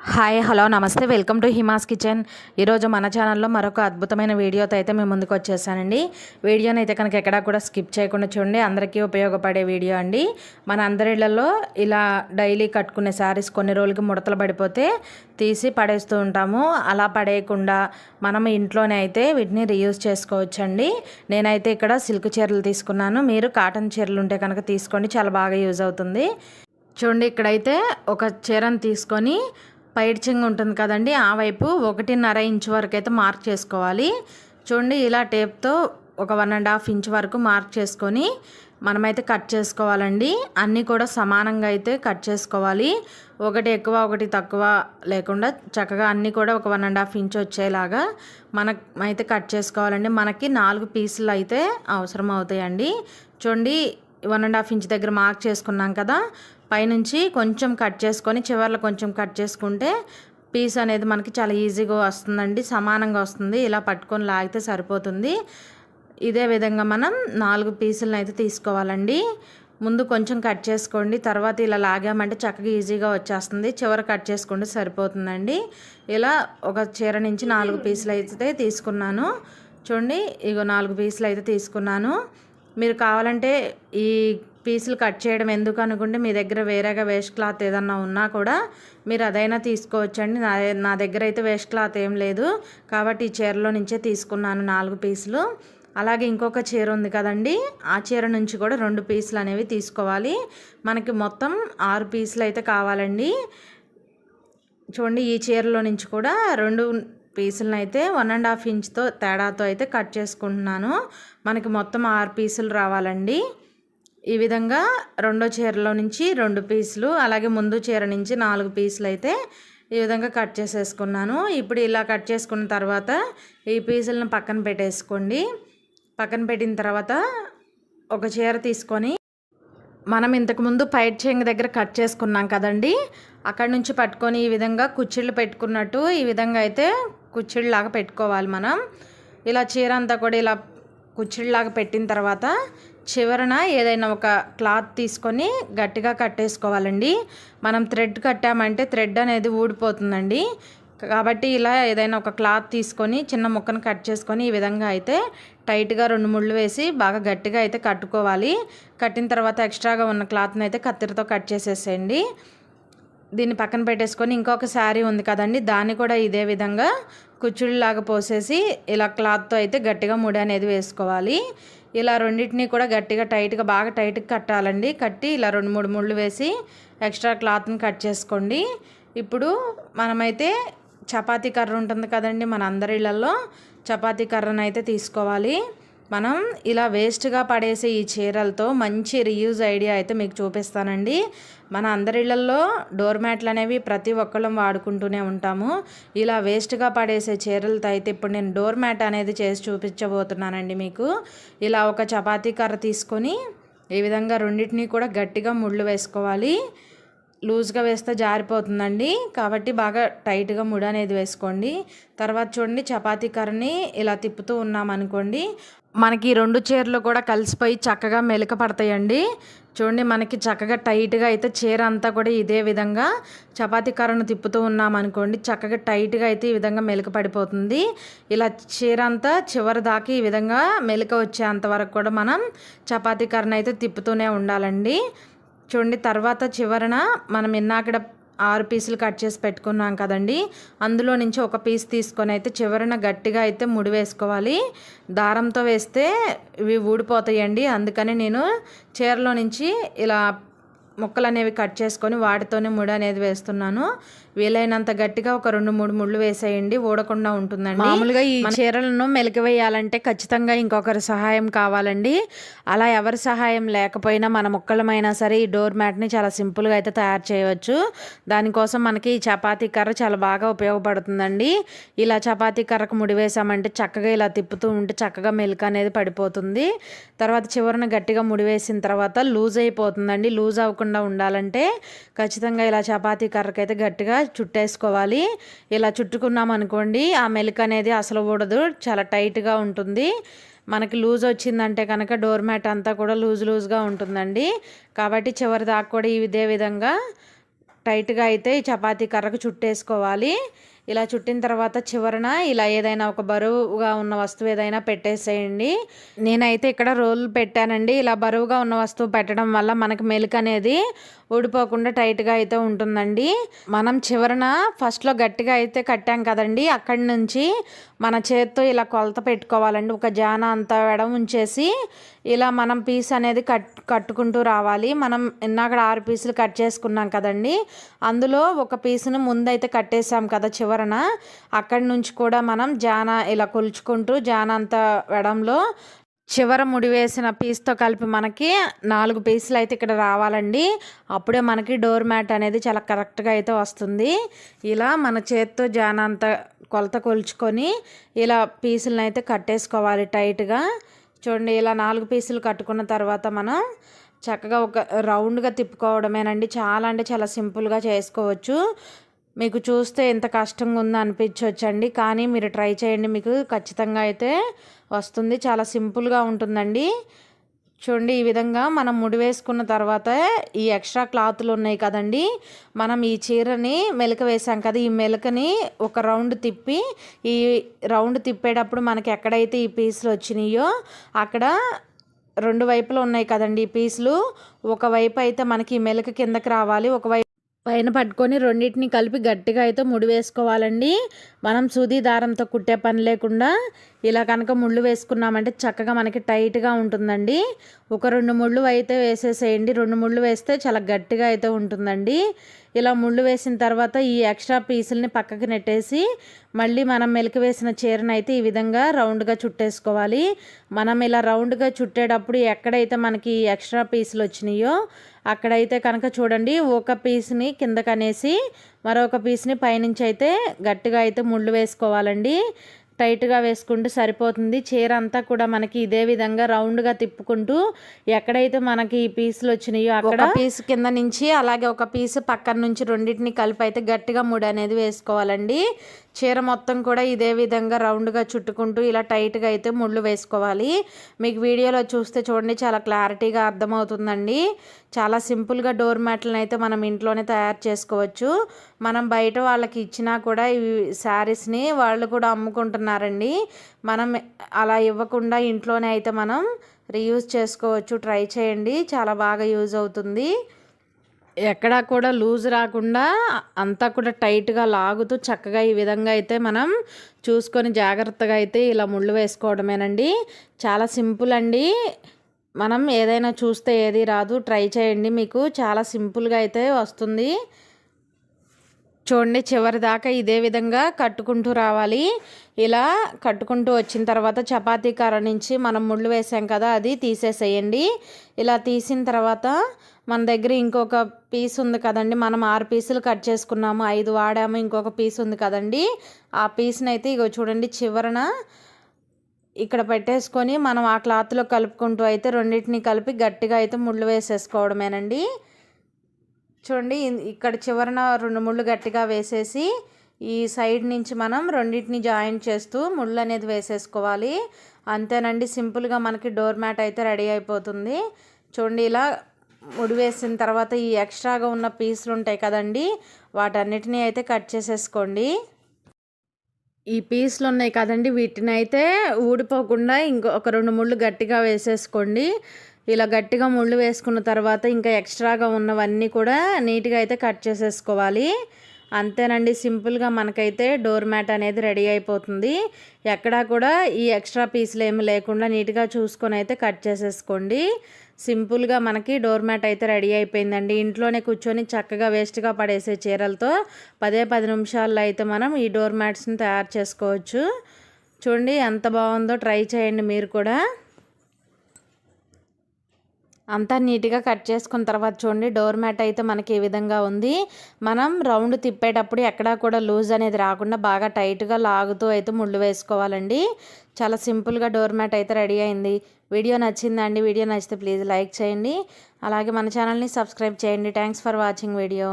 Hi hello నమస్తే. Welcome to Hima's kitchen. ఈరోజు మన ఛానల్లో మరొక అద్భుతమైన వీడియోతో అయితే మేము ముందుకు వచ్చేసానండి. వీడియోని అయితే కనుక ఎక్కడా కూడా స్కిప్ చేయకుండా చూడండి. అందరికీ ఉపయోగపడే వీడియో అండి. మన అందరిళ్ళలో ఇలా డైలీ కట్టుకునే శారీస్ కొన్ని రోజులకి ముడతలు పడిపోతే తీసి పడేస్తూ ఉంటాము. అలా పడేయకుండా మనం ఇంట్లోనే అయితే వీటిని రీయూజ్ చేసుకోవచ్చండి. నేనైతే ఇక్కడ సిల్క్ చీరలు తీసుకున్నాను. మీరు కాటన్ చీరలు ఉంటే కనుక తీసుకోండి. చాలా బాగా యూజ్ అవుతుంది. చూడండి ఇక్కడైతే ఒక చీరను తీసుకొని పైడ్చింగ్ ఉంటుంది కదండి ఆ వైపు ఒకటిన్నర ఇంచ్ వరకు అయితే మార్క్ చేసుకోవాలి. చూడండి ఇలా టేప్తో ఒక వన్ అండ్ హాఫ్ ఇంచ్ వరకు మార్క్ చేసుకొని మనమైతే కట్ చేసుకోవాలండి. అన్నీ కూడా సమానంగా అయితే కట్ చేసుకోవాలి. ఒకటి ఎక్కువ ఒకటి తక్కువ లేకుండా చక్కగా అన్నీ కూడా ఒక వన్ అండ్ హాఫ్ ఇంచ్ వచ్చేలాగా మనమైతే అయితే కట్ చేసుకోవాలండి. మనకి నాలుగు పీసులు అయితే అవసరం అవుతాయండి. చూడండి వన్ అండ్ హాఫ్ ఇంచ్ దగ్గర మార్క్ చేసుకున్నాం కదా పైనుంచి కొంచెం కట్ చేసుకొని చివర్లో కొంచెం కట్ చేసుకుంటే పీస్ అనేది మనకి చాలా ఈజీగా వస్తుందండి సమానంగా వస్తుంది. ఇలా పట్టుకొని లాగితే సరిపోతుంది. ఇదే విధంగా మనం నాలుగు పీసులను అయితే తీసుకోవాలండి. ముందు కొంచెం కట్ చేసుకోండి తర్వాత ఇలా లాగామంటే చక్కగా ఈజీగా వచ్చేస్తుంది. చివర కట్ చేసుకుంటే సరిపోతుందండి. ఇలా ఒక చీర నుంచి నాలుగు పీసులు అయితే తీసుకున్నాను. చూడండి ఇగో నాలుగు పీసులు అయితే తీసుకున్నాను. మీరు కావాలంటే ఈ పీసులు కట్ చేయడం ఎందుకు అనుకుంటే మీ దగ్గర వేరేగా వేస్ట్ క్లాత్ ఏదన్నా ఉన్నా కూడా మీరు అదైనా తీసుకోవచ్చండి. నా నా దగ్గర అయితే వేస్ట్ క్లాత్ ఏం లేదు. కాబట్టి ఈ చీరలో నుంచే తీసుకున్నాను నాలుగు పీసులు. అలాగే ఇంకొక చీర ఉంది కదండి. ఆ చీర నుంచి కూడా రెండు పీసులు అనేవి తీసుకోవాలి. మనకి మొత్తం ఆరు పీసులు అయితే కావాలండి. చూడండి ఈ చీరలో నుంచి కూడా రెండు పీసులను అయితే వన్ అండ్ హాఫ్ ఇంచ్తో తేడాతో అయితే కట్ చేసుకుంటున్నాను. మనకి మొత్తం ఆరు పీసులు రావాలండి. ఈ విధంగా రెండో చీరలో నుంచి రెండు పీసులు అలాగే ముందు చీర నుంచి నాలుగు పీసులు అయితే ఈ విధంగా కట్ చేసేసుకున్నాను. ఇప్పుడు ఇలా కట్ చేసుకున్న తర్వాత ఈ పీసులను పక్కన పెట్టేసుకోండి. పక్కన పెట్టిన తర్వాత ఒక చీర తీసుకొని మనం ఇంతకుముందు పైట్ చేంగ దగ్గర కట్ చేసుకున్నాం కదండి. అక్కడ నుంచి పట్టుకొని ఈ విధంగా కుచ్చిళ్ళు పెట్టుకున్నట్టు ఈ విధంగా అయితే కుచ్చిళ్ళలాగా పెట్టుకోవాలి మనం. ఇలా చీర అంతా కూడా ఇలా కుచ్చిళ్ళలాగా పెట్టిన తర్వాత చివరన ఏదైనా ఒక క్లాత్ తీసుకొని గట్టిగా కట్టేసుకోవాలండి. మనం థ్రెడ్ కట్టామంటే థ్రెడ్ అనేది ఊడిపోతుందండి. కాబట్టి ఇలా ఏదైనా ఒక క్లాత్ తీసుకొని చిన్న ముక్కను కట్ చేసుకొని ఈ విధంగా అయితే టైట్గా రెండు ముళ్ళు వేసి బాగా గట్టిగా అయితే కట్టుకోవాలి. కట్టిన తర్వాత ఎక్స్ట్రాగా ఉన్న క్లాత్ని అయితే కత్తిరితో కట్ చేసేసేయండి. దీన్ని పక్కన పెట్టేసుకొని ఇంకొక శారీ ఉంది కదండి దాన్ని కూడా ఇదే విధంగా కుచ్చుళ్ళలాగా పోసేసి ఇలా క్లాత్తో అయితే గట్టిగా ముడి అనేది వేసుకోవాలి. ఇలా రెండింటినీ కూడా గట్టిగా టైట్గా బాగా టైట్గా కట్టాలండి. కట్టి ఇలా రెండు మూడు ముళ్ళు వేసి ఎక్స్ట్రా క్లాత్ని కట్ చేసుకోండి. ఇప్పుడు మనమైతే చపాతీ కర్ర ఉంటుంది కదండి మన అందరి ఇళ్ళల్లో చపాతీ కర్రను అయితే తీసుకోవాలి. మనం ఇలా వేస్ట్గా పడేసే ఈ చీరలతో మంచి రీయూజ్ ఐడియా అయితే మీకు చూపిస్తానండి. మన అందరిళ్ళలో డోర్ మ్యాట్లు అనేవి ప్రతి ఒక్కళ్ళం వాడుకుంటూనే ఉంటాము. ఇలా వేస్ట్గా పడేసే చీరలతో అయితే ఇప్పుడు నేను డోర్ మ్యాట్ అనేది చేసి చూపించబోతున్నానండి మీకు. ఇలా ఒక చపాతీ కర్ర తీసుకొని ఈ విధంగా రెండింటినీ కూడా గట్టిగా ముళ్ళు వేసుకోవాలి. లూజ్గా వేస్తే జారిపోతుందండి. కాబట్టి బాగా టైట్గా ముడి అనేది వేసుకోండి. తర్వాత చూడండి చపాతీ కర్రని ఇలా తిప్పుతూ ఉన్నామనుకోండి మనకి రెండు చీరలు కూడా కలిసిపోయి చక్కగా మెలక పడతాయండి. చూడండి మనకి చక్కగా టైట్గా అయితే చీర అంతా కూడా ఇదే విధంగా చపాతీ కర్రను తిప్పుతూ ఉన్నామనుకోండి చక్కగా టైట్గా అయితే ఈ విధంగా మెలక పడిపోతుంది. ఇలా చీర అంతా చివరి దాకా ఈ విధంగా మెలక వచ్చేంత వరకు కూడా మనం చపాతీ కర్రను అయితే తిప్పుతూనే ఉండాలండి. చూడండి తర్వాత చివరన మనం ఇన్నాకడ ఆరు పీసులు కట్ చేసి పెట్టుకున్నాం కదండి. అందులో నుంచి ఒక పీస్ తీసుకొని అయితే చివరన గట్టిగా అయితే ముడి వేసుకోవాలి. దారంతో వేస్తే ఇవి ఊడిపోతాయండి. అందుకని నేను చీరలో నుంచి ఇలా ముక్కలు అనేవి కట్ చేసుకొని వాటితోనే ముడి అనేది వేస్తున్నాను. వీలైనంత గట్టిగా ఒక రెండు మూడు ముళ్ళు వేసేయండి. ఊడకుండా ఉంటుందండి. మామూలుగా ఈ చీరలను మెలికి వేయాలంటే ఖచ్చితంగా ఇంకొకరి సహాయం కావాలండి. అలా ఎవరి సహాయం లేకపోయినా మన ముక్కలమైనా సరే ఈ డోర్ మ్యాట్ని చాలా సింపుల్గా అయితే తయారు చేయవచ్చు. దానికోసం మనకి ఈ చపాతీ కర్ర చాలా బాగా ఉపయోగపడుతుందండి. ఇలా చపాతీ కర్రకు ముడి వేసామంటే చక్కగా ఇలా తిప్పుతూ ఉంటే చక్కగా మెలిక అనేది పడిపోతుంది. తర్వాత చివరిన గట్టిగా ముడి వేసిన తర్వాత లూజ్ అయిపోతుందండి. లూజ్ అవ్వకుండా ఉండాలంటే ఖచ్చితంగా ఇలా చపాతీ కర్రకైతే గట్టిగా చుట్టేసుకోవాలి. ఇలా చుట్టుకున్నాం అనుకోండి ఆ మెలిక అనేది అసలు ఊడదు చాలా టైట్గా ఉంటుంది. మనకి లూజ్ వచ్చిందంటే కనుక డోర్ మ్యాట్ అంతా కూడా లూజ్ లూజ్గా ఉంటుందండి. కాబట్టి చివరి దాకా కూడా ఇదే విధంగా టైట్గా అయితే ఈ చపాతీ కర్రకు చుట్టేసుకోవాలి. ఇలా చుట్టిన తర్వాత చివరన ఇలా ఏదైనా ఒక బరువుగా ఉన్న వస్తువు ఏదైనా పెట్టేసేయండి. నేనైతే ఇక్కడ రోల్ పెట్టానండి. ఇలా బరువుగా ఉన్న వస్తువు పెట్టడం వల్ల మనకి మెలుక అనేది ఊడిపోకుండా టైట్గా అయితే ఉంటుందండి. మనం చివరన ఫస్ట్లో గట్టిగా అయితే కట్టాం కదండి. అక్కడి నుంచి మన చేత్తో ఇలా కొలత పెట్టుకోవాలండి. ఒక జాన అంతా వెడం ఉంచేసి ఇలా మనం పీస్ అనేది కట్ కట్టుకుంటూ రావాలి. మనం ఇందాక ఆరు పీసులు కట్ చేసుకున్నాం కదండి. అందులో ఒక పీసును ముందైతే కట్టేసాం కదా చివరన. అక్కడి నుంచి కూడా మనం జాన ఇలా కొలుచుకుంటూ జాన అంత వెడంలో చివర ముడి వేసిన పీస్తో కలిపి మనకి నాలుగు పీసులు అయితే ఇక్కడ రావాలండి. అప్పుడే మనకి డోర్ మ్యాట్ అనేది చాలా కరెక్ట్గా అయితే వస్తుంది. ఇలా మన చేత్తో జానంత కొలత కొలుచుకొని ఇలా పీసులను అయితే కట్టేసుకోవాలి టైట్గా చూడండి ఇలా నాలుగు పీసులు కట్టుకున్న తర్వాత మనం చక్కగా ఒక రౌండ్గా తిప్పుకోవడమేనండి. చాలా అంటే చాలా సింపుల్గా చేసుకోవచ్చు. మీకు చూస్తే ఎంత కష్టంగా ఉందో అనిపించవచ్చండి కానీ మీరు ట్రై చేయండి మీకు ఖచ్చితంగా అయితే వస్తుంది. చాలా సింపుల్గా ఉంటుందండి. చూడండి ఈ విధంగా మనం ముడి వేసుకున్న తర్వాత ఈ ఎక్స్ట్రా క్లాత్లు ఉన్నాయి కదండి. మనం ఈ చీరని మెలక వేసాం కదా ఈ మెలకని ఒక రౌండ్ తిప్పి ఈ రౌండ్ తిప్పేటప్పుడు మనకి ఎక్కడైతే ఈ పీసులు వచ్చినాయో అక్కడ రెండు వైపులు ఉన్నాయి కదండి ఈ పీసులు. ఒకవైపు అయితే మనకి ఈ మెలక కిందకి రావాలి ఒకవైపు పైన పట్టుకొని రెండింటిని కలిపి గట్టిగా అయితే ముడి వేసుకోవాలండి. మనం సూది దారంతో కుట్టే పని లేకుండా ఇలా కనుక ముళ్ళు వేసుకున్నామంటే చక్కగా మనకి టైట్గా ఉంటుందండి. ఒక రెండు ముళ్ళు అయితే వేసేసేయండి. రెండు ముళ్ళు వేస్తే చాలా గట్టిగా అయితే ఉంటుందండి. ఇలా ముళ్ళు వేసిన తర్వాత ఈ ఎక్స్ట్రా పీసుల్ని పక్కకి నెట్టేసి మళ్ళీ మనం మెలికి వేసిన చీరను అయితే ఈ విధంగా రౌండ్గా చుట్టేసుకోవాలి. మనం ఇలా రౌండ్గా చుట్టేటప్పుడు ఎక్కడైతే మనకి ఎక్స్ట్రా పీసులు వచ్చినాయో అక్కడైతే కనుక చూడండి ఒక పీస్ని కిందకనేసి మరొక పీస్ని పైనుంచి అయితే గట్టిగా అయితే ముళ్ళు వేసుకోవాలండి. టైట్గా వేసుకుంటూ సరిపోతుంది. చీర అంతా కూడా మనకి ఇదే విధంగా రౌండ్గా తిప్పుకుంటూ ఎక్కడైతే మనకి ఈ పీసులు వచ్చినాయో అక్కడ పీస్ కింద నుంచి అలాగే ఒక పీస్ పక్కన నుంచి రెండింటిని కలిపి అయితే గట్టిగా ముడి అనేది వేసుకోవాలండి. చీర మొత్తం కూడా ఇదే విధంగా రౌండ్గా చుట్టుకుంటూ ఇలా టైట్గా అయితే ముళ్ళు వేసుకోవాలి. మీకు వీడియోలో చూస్తే చూడండి చాలా క్లారిటీగా అర్థమవుతుందండి. చాలా సింపుల్గా డోర్ మ్యాట్లను అయితే మనం ఇంట్లోనే తయారు చేసుకోవచ్చు. మనం బయట వాళ్ళకి ఇచ్చినా కూడా ఈ శారీస్ని వాళ్ళు కూడా అమ్ముకుంటున్నారండి. మనం అలా ఇవ్వకుండా ఇంట్లోనే అయితే మనం రీయూజ్ చేసుకోవచ్చు. ట్రై చేయండి చాలా బాగా యూజ్ అవుతుంది. ఎక్కడా కూడా లూజ్ రాకుండా అంతా కూడా టైట్గా లాగుతూ చక్కగా ఈ విధంగా అయితే మనం చూసుకొని జాగ్రత్తగా అయితే ఇలా ముళ్ళు వేసుకోవడమేనండి. చాలా సింపుల్ అండి. మనం ఏదైనా చూస్తే ఏది రాదు. ట్రై చేయండి మీకు. చాలా సింపుల్గా అయితే వస్తుంది. చూడండి చివరి దాకా ఇదే విధంగా కట్టుకుంటూ రావాలి. ఇలా కట్టుకుంటూ వచ్చిన తర్వాత చపాతీ కర్ర నుంచి మనం ముళ్ళు వేసాం కదా అది తీసేసేయండి. ఇలా తీసిన తర్వాత మన దగ్గర ఇంకొక పీస్ ఉంది కదండి. మనం ఆరు పీసులు కట్ చేసుకున్నాము ఐదు వాడాము ఇంకొక పీస్ ఉంది కదండి. ఆ పీస్ని అయితే ఇగో చూడండి చివరన ఇక్కడ పెట్టేసుకొని మనం ఆ క్లాత్లో కలుపుకుంటూ అయితే రెండింటిని కలిపి గట్టిగా అయితే ముళ్ళు వేసేసుకోవడమేనండి. చూడండి ఇక్కడ చివరన రెండు ముళ్ళు గట్టిగా వేసేసి ఈ సైడ్ నుంచి మనం రెండింటిని జాయిన్ చేస్తూ ముళ్ళు అనేది వేసేసుకోవాలి. అంతేనండి సింపుల్గా మనకి డోర్ మ్యాట్ అయితే రెడీ అయిపోతుంది. చూడండి ఇలా ముడి వేసిన తర్వాత ఈ ఎక్స్ట్రాగా ఉన్న పీసులు ఉంటాయి కదండి వాటన్నిటినీ అయితే కట్ చేసేసుకోండి. ఈ పీసులు ఉన్నాయి కదండి వీటిని అయితే ఊడిపోకుండా ఇంకో ఒక రెండు ముళ్ళు గట్టిగా వేసేసుకోండి. ఇలా గట్టిగా ముళ్ళు వేసుకున్న తర్వాత ఇంకా ఎక్స్ట్రాగా ఉన్నవన్నీ కూడా నీట్గా అయితే కట్ చేసేసుకోవాలి. అంతేనండి. సింపుల్గా మనకైతే డోర్ మ్యాట్ అనేది రెడీ అయిపోతుంది. ఎక్కడా కూడా ఈ ఎక్స్ట్రా పీసులు ఏమి లేకుండా నీట్గా చూసుకొని అయితే కట్ చేసేసుకోండి. సింపుల్గా మనకి డోర్ మ్యాట్ అయితే రెడీ అయిపోయిందండి. ఇంట్లోనే కూర్చొని చక్కగా వేస్ట్గా పడేసే చీరలతో పదే పది నిమిషాల్లో అయితే మనం ఈ డోర్ మ్యాట్స్ని తయారు చేసుకోవచ్చు. చూడండి ఎంత బాగుందో ట్రై చేయండి మీరు కూడా. అంతా నీట్గా కట్ చేసుకున్న తర్వాత చూడండి డోర్ మ్యాట్ అయితే మనకి ఏ విధంగా ఉంది. మనం రౌండ్ తిప్పేటప్పుడు ఎక్కడా కూడా లూజ్ అనేది రాకుండా బాగా టైట్గా లాగుతూ అయితే ముళ్ళు వేసుకోవాలండి. చాలా సింపుల్గా డోర్ మ్యాట్ అయితే రెడీ అయింది. వీడియో నచ్చిందండి వీడియో నచ్చితే ప్లీజ్ లైక్ చేయండి. అలాగే మన ఛానల్ని సబ్స్క్రైబ్ చేయండి. Thanks for watching video.